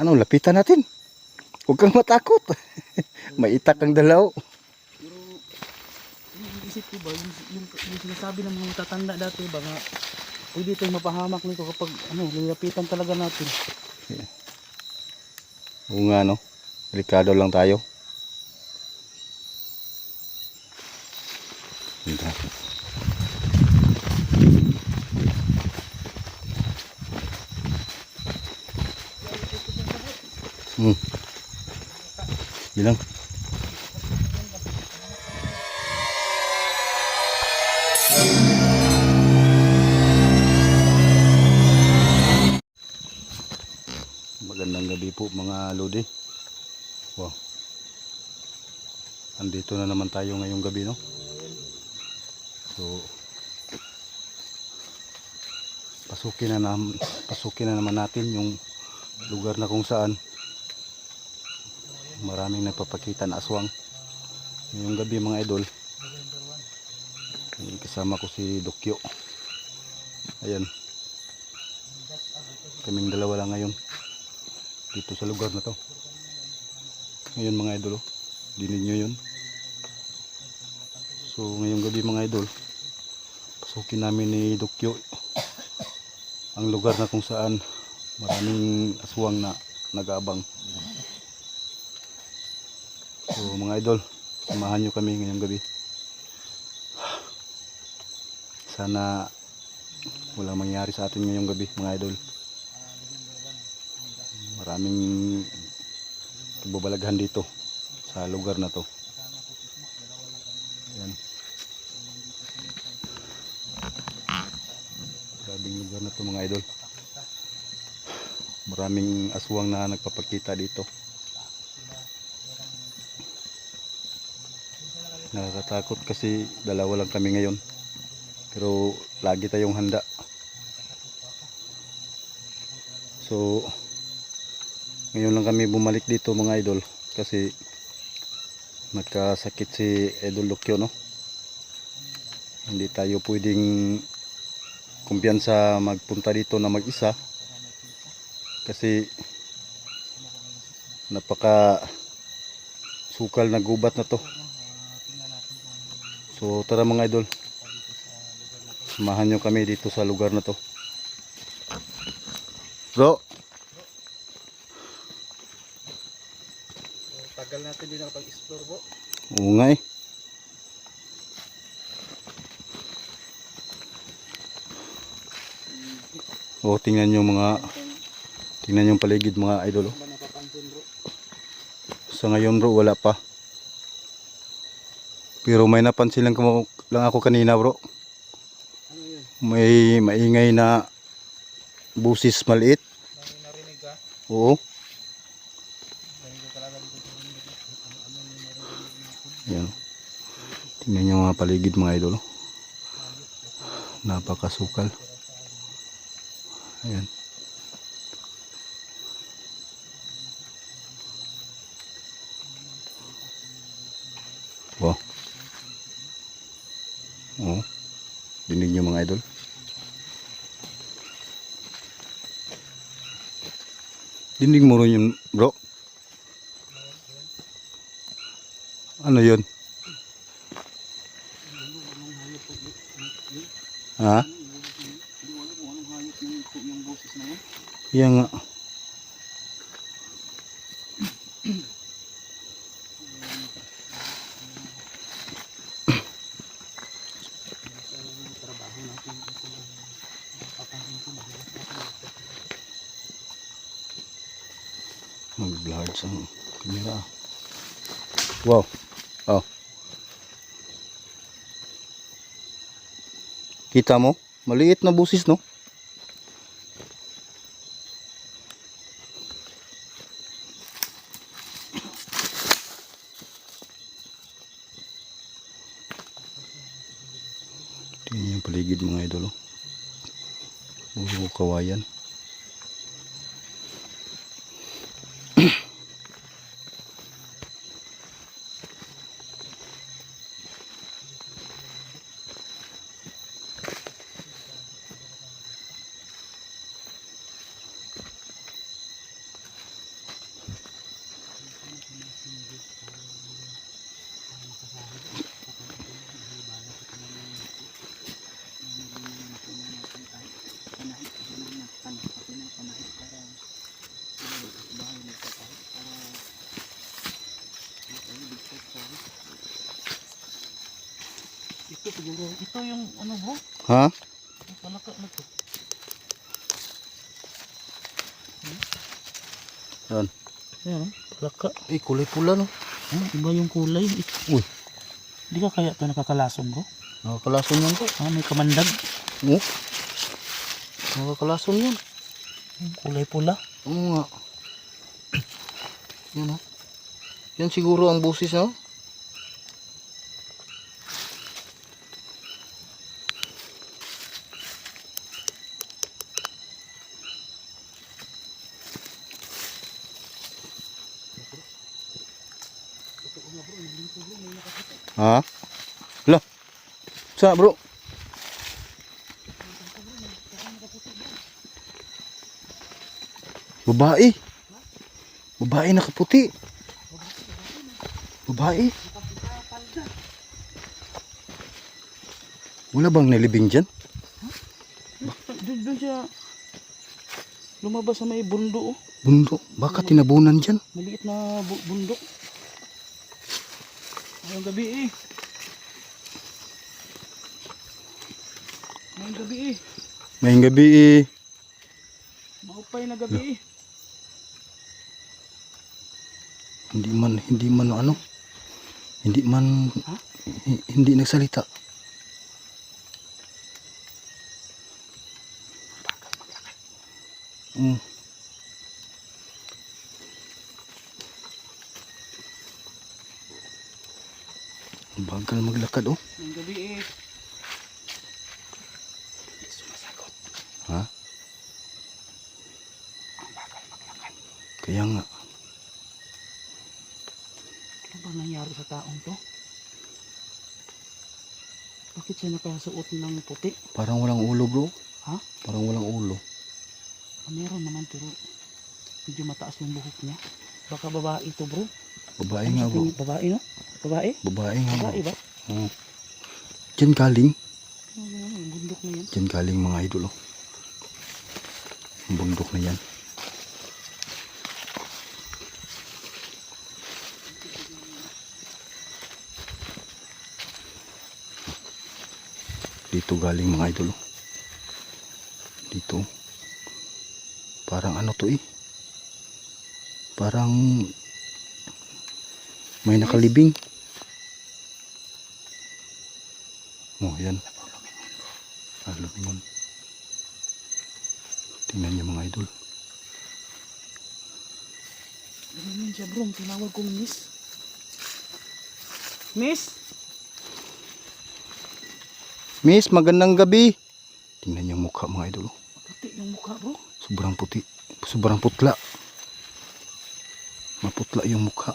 Ano, lapitan natin. Huwag kang matakot. May itak ang dalaw. Pero, yung isip ko ba, yung, yung, yung sinasabi ng mga matatanda dati ba nga, pwede tayong mapahamak nito kapag ano, nilapitan talaga natin. Oo nga, no? Delikado lang tayo. Bilang. Magandang gabi po mga lodi. Wow. Andito na naman tayo ngayong gabi, no? So, pasukin na, nam pasukin na naman natin yung lugar na kung saan maraming nagpapakita na aswang. Ngayong gabi mga idol, kasama ko si Dokyo. Ayan. Kaming dalawa lang ngayon dito sa lugar na to. Ngayon mga idol, oh. dinig nyo yun. So ngayong gabi mga idol, pasukin namin ni Dokyo ang lugar na kung saan maraming aswang na nag-aabang. So mga idol, samahan nyo kami ngayong gabi. Sana walang mangyari sa atin ngayong gabi mga idol. Maraming kababalaghan dito sa lugar na to. Yan. Grabing lugar na to mga idol. Maraming aswang na nagpapakita dito. Nakakatakot kasi dalawa lang kami ngayon. Pero lagi tayong handa. So ngayon lang kami bumalik dito mga idol kasi nagkasakit si Idol Lukyo no. Hindi tayo pwedeng kumpiyansa magpunta dito na mag-isa kasi napaka sukal na gubat na to. So tara mga idol. Samahan nyo kami dito sa lugar na to. Bro, Tagal natin din nakapag-explore po. Oo nga eh. Oh, tingnan nyo mga tingnan yung paligid mga idol. oh. Sa ngayon bro wala pa. Pero may napansin lang, lang ako kanina bro. May maingay na busis maliit. Oo. Yan. Tingnan nyo mga paligid mga idol. Napakasukal. Ayan. Wow. Oo. Dinig nyo mga idol. Dinig mo rin yun bro. Ano yun? Ha? Hindi wala kung anong hayop yung, yung boses na yun. Yan nga. Sa trabaho natin. Kasi papansin ko madalas natin. Mag-blurred sa camera. Wow. Oh. Kita mo? Maliit na busis, no? Tingnan yung paligid mga idol. oh. Puro kawayan. Siguro. Ito yung ano bro. Ha? Yung palaka na to. Yan. Ayan, oh, palaka. Eh, kulay pula no. Oh, iba yung kulay. Uy. Hindi ka kaya ito nakakalason bro? Nakakalason yan to. Ah, may kamandag. Oh. Nakakalason yan. Kulay pula. Oo nga. Yan o. Yan siguro ang busis no? Ha? Lah. Sa bro? Babae. Babae nakaputi. Babae. Wala bang nalibing dyan? Doon, siya lumabas sa may bundo oh. Bundok. Baka tinabunan dyan. Maliit na bu- bundok. Ngayong gabi eh. Ngayong gabi eh. Ngayong gabi eh. Maupay na gabi eh. Hindi man, hindi man ano. Hindi man, Ha? hindi nagsalita. Mm. Ang Bagal maglakad oh. Ngayong gabi eh. Sumasagot. Ha? Ang bagal maglakad. Kaya nga. Ano ba nangyari sa taong to? Bakit siya nakasuot ng puti? Parang walang ulo bro. Ha? Parang walang ulo. Ah, meron naman pero medyo mataas yung buhok niya. Baka babae to bro. Babae Ano nga bro. Babae no? Babae? Babae nga. Babae ba? Oo. Diyan galing. Yung bundok na yan. Diyan galing mga idol oh. Bundok na yan. Dito galing mga idol oh. Dito. Parang ano to eh. Parang may nakalibing. Oh, yan. Ah, lumingon. Tingnan niyo mga idol. Yun siya bro, tinawag kong miss. Miss? Miss, magandang gabi. Tingnan niyo mukha mga idol. Puti yung mukha bro. Sobrang puti. Sobrang putla. Maputla yung mukha.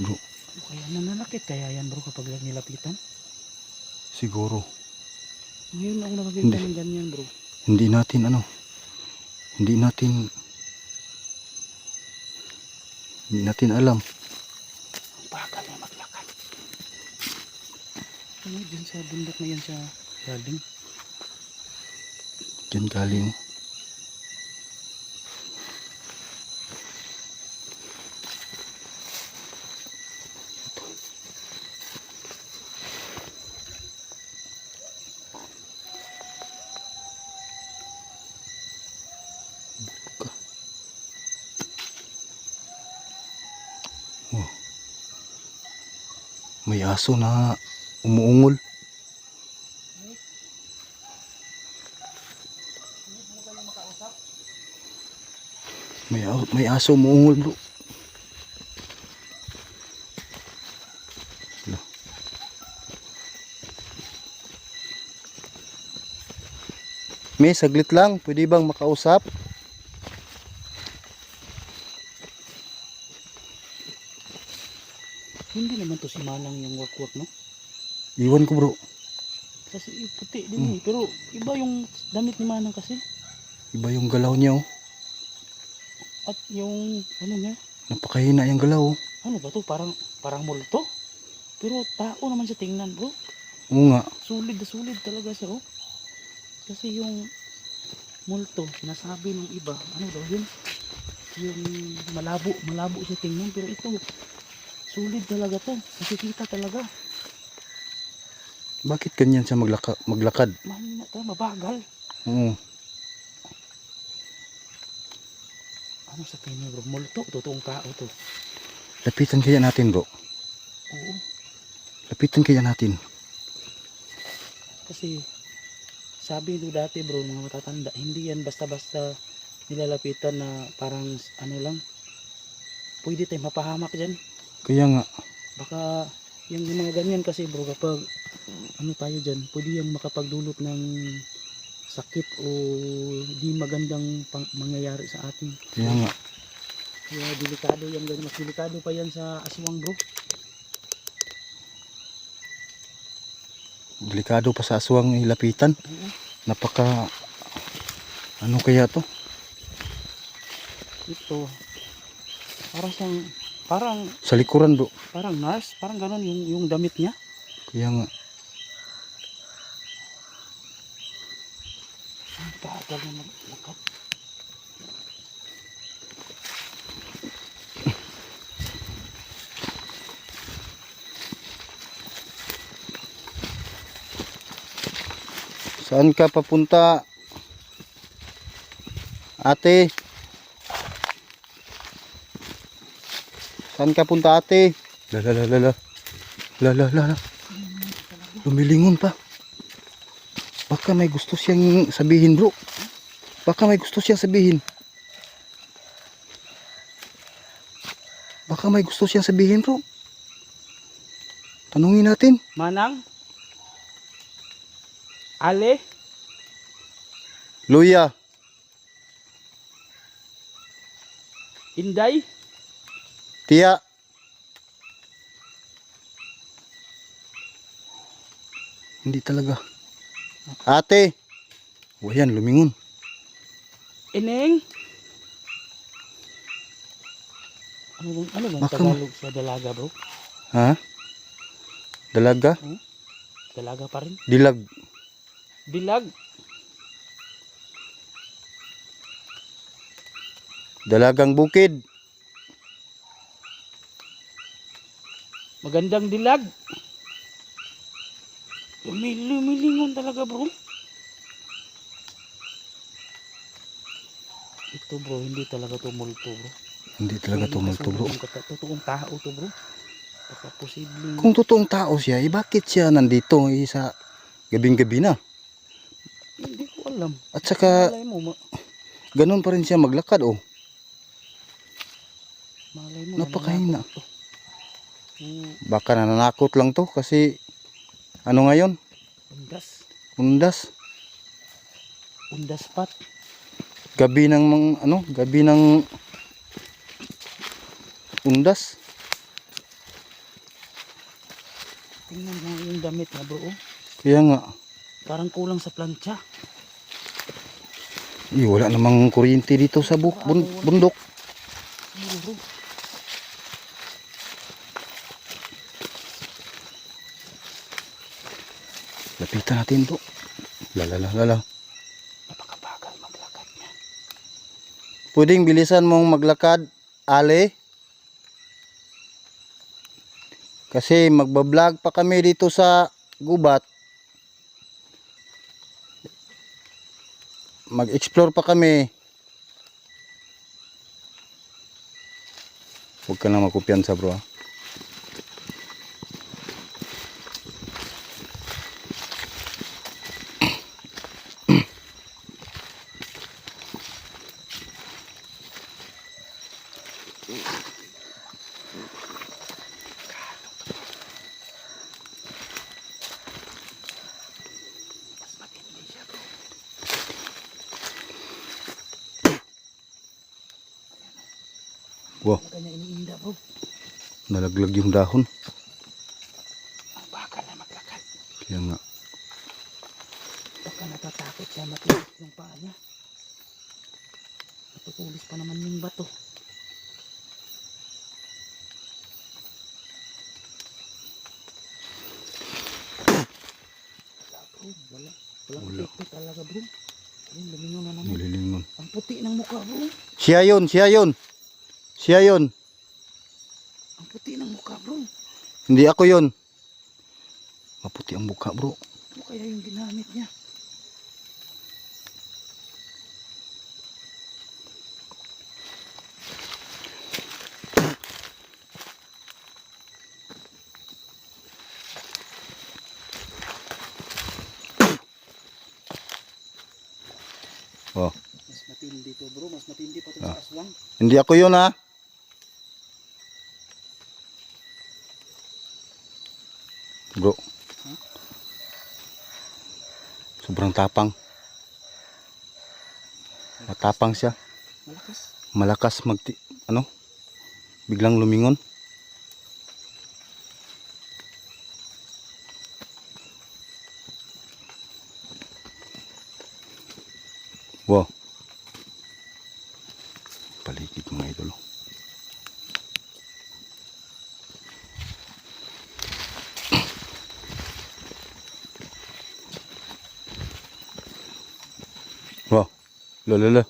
Bro, Ano kaya nananakit kaya yan bro kapag nilapitan? siguro. Ngayon ako nakakita Hindi. ng ganyan bro. Hindi natin ano. Hindi natin hindi natin alam. Ang bagal na maglakad. Ano dyan sa bundok na yan sa galing? Diyan galing. Buka. May aso na umuungol. May, may aso umuungol bro. May saglit lang, pwede bang makausap? Hindi naman to si Manang yung wakwak no? Iwan ko bro. Kasi eh, puti din eh. Pero iba yung damit ni Manang kasi. Iba yung galaw niya oh. At yung ano niya, Napakahina yung galaw oh. ano ba to? Parang, parang multo. Pero tao naman siya tingnan bro. Oo nga. Sulit na sulit talaga siya oh. Kasi yung multo, sinasabi ng iba, ano daw yun? Yung malabo, malabo siya tingnan. Pero ito, sulit talaga to. Nakikita talaga. Bakit ganyan siya maglaka, maglakad? Mahina ta, mabagal. Oo. Ano sa tingin bro? Multo, totoong tao to. Lapitan kaya natin bro. Oo. Lapitan kaya natin. Kasi sabi nyo dati bro, mga matatanda, hindi yan basta-basta nilalapitan na parang ano lang. Pwede tayo mapahamak dyan. Kaya nga. Baka yung mga ganyan kasi bro, kapag ano tayo dyan, pwede yung makapagdulot ng sakit o di magandang pang, mangyayari sa atin. Kaya nga. Kaya delikado yan ganyan. Mas delikado pa yan sa aswang bro. Delikado pa sa aswang ilapitan. Oo. Napaka... Ano kaya to? Ito. Parang siyang, parang, Sa likuran bro. parang nurse, parang ganon yung, yung damit niya. Kaya nga. Ang bagal na maglakad. Saan ka papunta? Ate? Saan ka punta ate? Lala lala lala. Lala lala. Lumilingon pa. Baka may gusto siyang sabihin bro. Baka may gusto siyang sabihin. Baka may gusto siyang sabihin bro. Tanungin natin. Manang? Ale? Luya. Inday? Tia. Hindi talaga. Ate. O yan, lumingon. Ineng? Ano bang, ano bang Baka ma- Tagalog sa dalaga bro? Ha? Dalaga? Dalaga pa rin? Dilag. Dilag? Dalagang bukid. Magandang dilag? Lumil lumilingon talaga bro. Ito bro, hindi talaga tumulto bro. Hindi talaga tumulto bro. Totoong tao to bro. Baka posibleng Kung totoong tao siya, eh bakit siya nandito eh, sa gabing-gabi na? hindi ko alam. At saka, mo, ma- ganun pa rin siya maglakad oh. malay mo. Napakahina. Hmm, Baka nananakot lang to kasi ano ngayon? undas. Undas. Undas pat. Gabi ng mga, ano, gabi ng undas. Tingnan mo yung damit na bro. oh. Kaya nga, Parang kulang sa plancha. eh, wala namang kuryente dito sa buk, bun- bundok. Siguro. Lapitan natin to. Lalala, lala. Napakabagal maglakad niya. Pwedeng bilisan mong maglakad, Ale. Kasi magbablog pa kami dito sa gubat. Mag-explore pa kami. Huwag ka na magkumpiyansa bro. ah. Mas matindi siya bro. Wow, bro. nalaglag yung dahon. Ang bagal na maglakad. Kaya nga, Baka natatakot siya matigas yung paa niya. Natutulis pa naman yung bato. Wala bro, wala. Talaga bro. Nililingon. Ang puti ng mukha bro. Siya yun, siya yun. Siya yun. Ang puti ng mukha bro. Hindi ako yun. Maputi ang mukha bro. Ano kaya yung ginamit niya? Oh. Mas matindi to bro, mas matindi pa to Ah. sa aswang. Hindi ako yun ha. Bro. Huh? Sobrang tapang. Matapang siya. Malakas. Malakas magti ano? Biglang lumingon. Lele.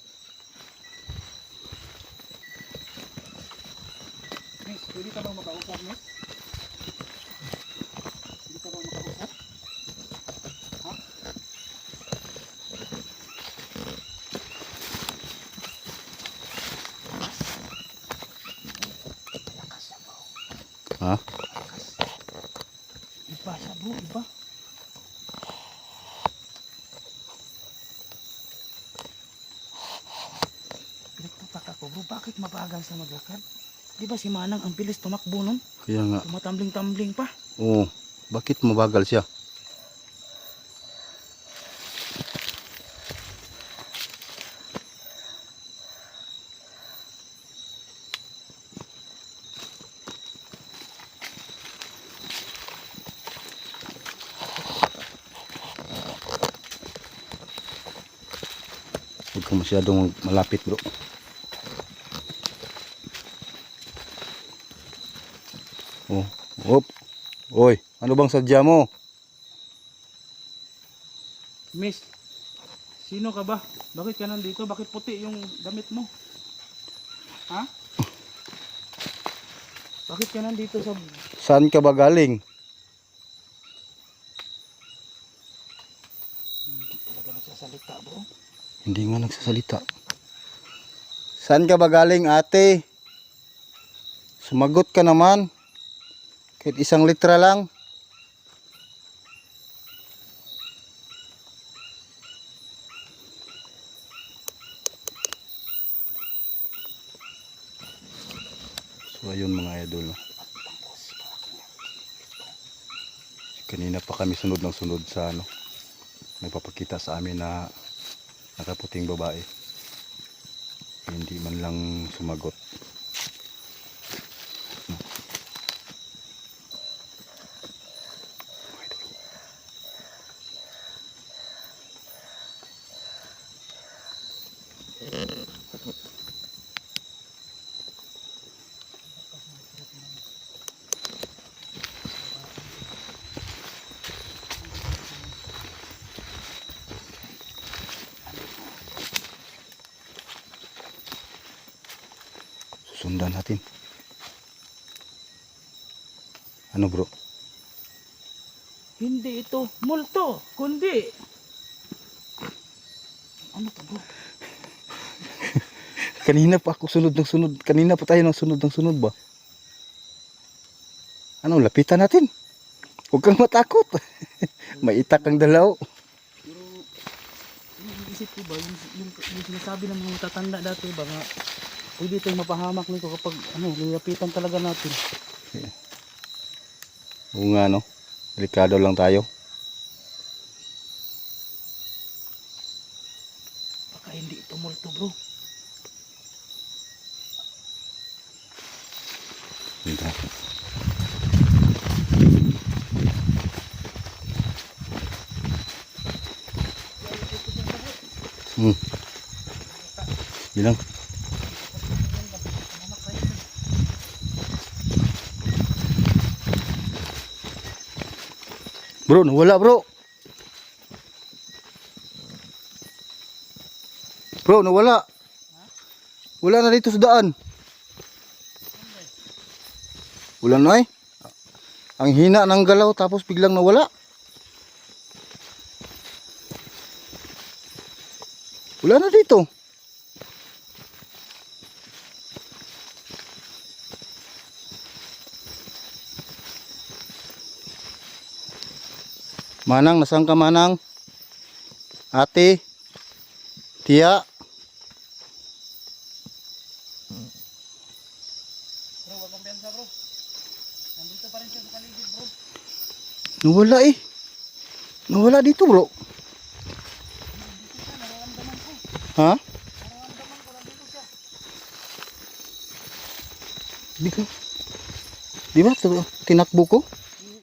Ba si Manang ang bilis tumakbo nun? Kaya nga. Tumatambling-tambling pa. Oo. Bakit mabagal siya? Huwag kang masyadong malapit bro. Oh, op. Oy, ano bang sadya mo? Miss, sino ka ba? Bakit ka nandito? Bakit puti yung damit mo? Ha? Bakit ka nandito sa... Saan ka ba galing? Hindi talaga nagsasalita bro. Hindi nga nagsasalita. Saan ka ba galing ate? Sumagot ka naman. Kahit isang litra lang. So ayun mga idol. Kanina pa kami sunod ng sunod sa ano. Nagpapakita sa amin na nakaputing babae. Hindi man lang sumagot. Susundan natin. Ano bro? Hindi ito multo, kundi... Ano to bro? Kanina pa ako sunod ng sunod. Kanina pa tayo ng sunod ng sunod ba? Ano, lapitan natin. Huwag kang matakot. Maitak ang dalaw. Pero, yung isip ko ba, yung, yung, yung sinasabi ng mga tatanda dati ba nga, pwede tayong mapahamak nito kapag ano, lilapitan talaga natin. Oo nga no. Delikado lang tayo. Baka hindi ito multo bro. Dito. Hmm. Bilang. Bro, nawala bro. Bro, nawala. Ha? Wala na dito sa daan. Wala na eh. Ang hina ng galaw tapos biglang nawala. Wala na dito. Manang, nasaan ka Manang? Ate? Tia? Bro, wag mong piyansa bro. Nandito pa rin siya sa paligid bro. Nawala eh. Nawala dito bro. Nararamdaman ko. Ha? Nararamdaman ko nandito siya. Di ka? Di ba? Tinakbo ko?